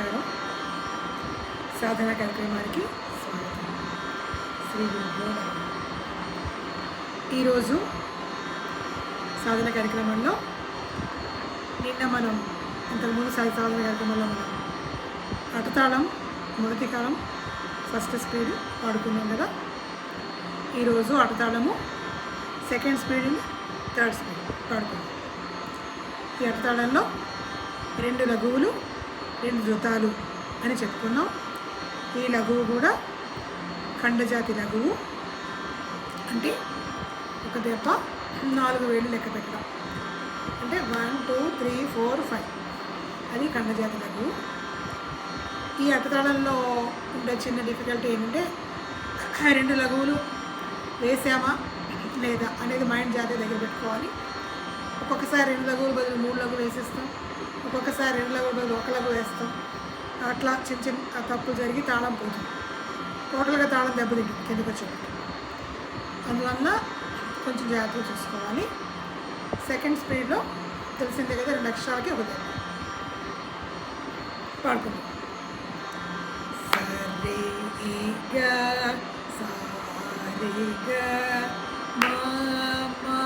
నమస్కారం. సాధన కార్యక్రమానికి స్వాగతం. శ్రీ ఈరోజు సాధన కార్యక్రమంలో నిన్న మనం ఇంతకుముందు సాయి సాధన కార్యక్రమంలో మనం అటతాళం మొదటి కాలం ఫస్ట్ స్పీడ్ పాడుకున్నాం కదా. ఈరోజు అటతాళము సెకండ్ స్పీడ్ థర్డ్ స్పీడ్ పాడుకున్నాం ఈ అటతాళంలో రెండు లఘువులు రెండు జతాలు అని చెప్పుకున్నాం. ఈ లఘువు కూడా ఖండజాతి లఘువు. అంటే ఒక దెబ్బ నాలుగు వేలు లెక్క పెట్టడం. అంటే one two three four five. అది ఖండజాతి లఘువు. ఈ అటతాళంలో ఉండే చిన్న డిఫికల్టీ ఏంటంటే రెండు లఘువులు వేసామా లేదా అనేది మైండ్ జాతి దగ్గర పెట్టుకోవాలి. ఒక్కొక్కసారి రెండు లఘువులు బదులు మూడు లఘువులు వేసేస్తాం. ఒక్కొక్కసారి రెండు లఘువులు ఒకలకు వేస్తాం. అట్లా చిన్న చిన్న తప్పులు జరిగి తాళం పోతుంది. టోటల్గా తాళం దెబ్బతింటుంది కిందకు వచ్చేటట్టు అందువల్ల కొంచెం జాగ్రత్తగా చూసుకోవాలి. సెకండ్ స్పీడ్లో తెలిసిందే కదా రెండు అక్షరాలకి ఒక దెబ్బ. పాడుకుందాం. సరే ఇగ సారే మా మా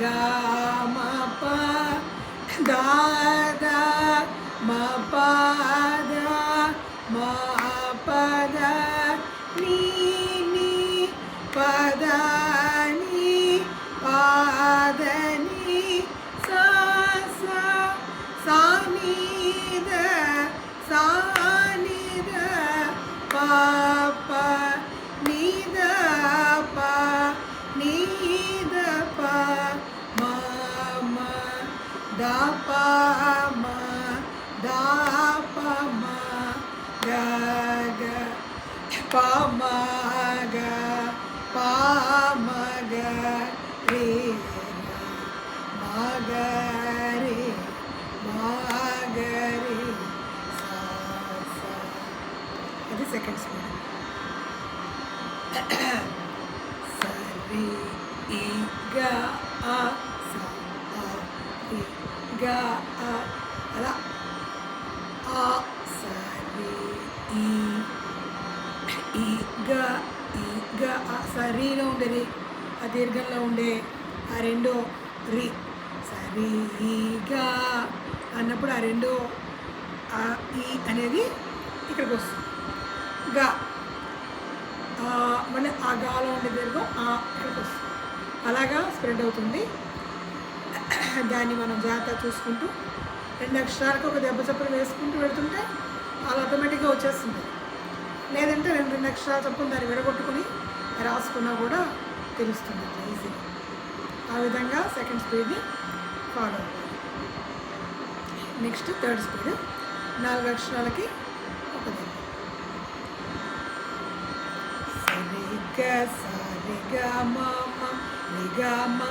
గ మా పా దా pama da pama ga ga pama ga pama ga re ma ga re ma ga re sa sa அது second school sa re ga a గ అలా. ఆ సరి ఈ ఈ గ ఈ గ ఆ సరిలో ఉండేది ఆ దీర్ఘంలో ఉండే ఆ రెండో రి. సరి ఈ గ అన్నప్పుడు ఆ రెండో ఆ ఈ అనేది ఇక్కడికి వస్తుంది. గ. మళ్ళీ ఆ గాలో ఉండే దీర్ఘం ఆ ఇక్కడికి వస్తుంది. అలాగా స్ప్రెడ్ అవుతుంది. దాన్ని మనం జాగ్రత్త చూసుకుంటూ రెండు అక్షరాలకు ఒక దెబ్బ చప్పులు వేసుకుంటూ వెళ్తుంటే వాళ్ళు ఆటోమేటిక్గా వచ్చేస్తుంది. లేదంటే రెండు రెండు అక్షరాల చప్పులు దాన్ని విడగొట్టుకుని రాసుకున్నా కూడా తెలుస్తుంది. ఈజీగా ఆ విధంగా సెకండ్ స్పీడ్ని ఫాలో అవ్వాలి. నెక్స్ట్ థర్డ్ స్పీడ్ నాలుగు అక్షరాలకి ఒక దెబ్బ. సరిగా సరిగా మామ మా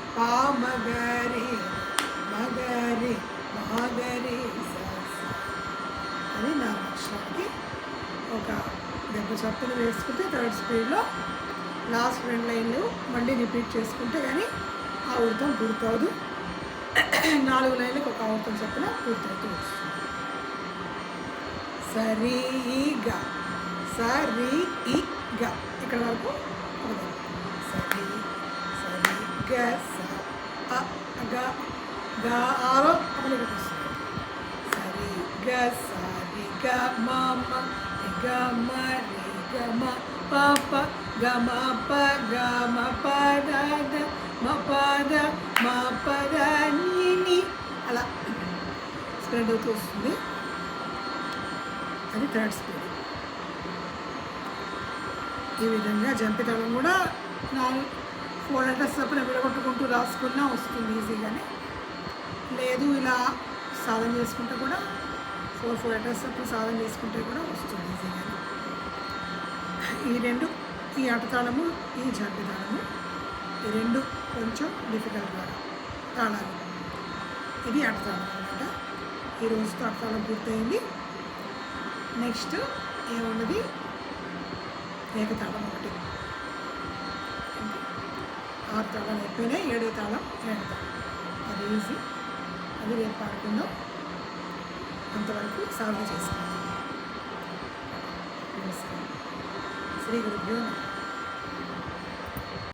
పామగరి మగరి మగరి అని నా అక్షరానికి ఒక దెబ్బ చప్పులు వేసుకుంటే థర్డ్ స్పీడ్లో లాస్ట్ రెండు లైన్లు మళ్ళీ రిపీట్ చేసుకుంటే కానీ ఆ వృత్తం పూర్తవదు. నాలుగు లైన్లకు ఒక వృత్తం చప్పున పూర్తవుతూ వస్తుంది. సరిగా సరి ఇగ ఇక్కడ వరకు సరి సరిగా ఆరో సరి గ సరి గ మ గ మ రి గ మ పాప గ మ ప గ మ ప ద ద మ ప ద మ ప ద ని ని. అలా స్ప్రెడ్ అవుతూ వస్తుంది. అది థర్డ్ స్ప్రెడ్ ఈ విధంగా జంపి కూడా నాలుగు ఫోర్ లెటర్స్ అప్పుడు విడగొట్టుకుంటూ రాసుకున్నా వస్తుంది ఈజీగానే. లేదు ఇలా సాధన చేసుకుంటే కూడా ఫోర్ ఫోర్ లెటర్స్ అప్పుడు సాధన చేసుకుంటే కూడా వస్తుంది ఈజీగానే. ఈ రెండు ఈ అటతాళము ఈ జంపి తాళము ఈ రెండు కొంచెం డిఫికల్ట్గా తాళాలు. ఇది అటతాళం అనమాట ఈ రోజుతో అటతాళం పూర్తయింది. నెక్స్ట్ ఏమున్నది? ఏకతాళం ఒకటి. ఆరు తాళాలు అయిపోయినాయి ఏడో తాళం ఏడు తాళం అది ఈజీ అది రేపు పాడుకుందాం. అంతవరకు సాగు చేసుకుందాం. నమస్కారం. శ్రీ గురుభ్యో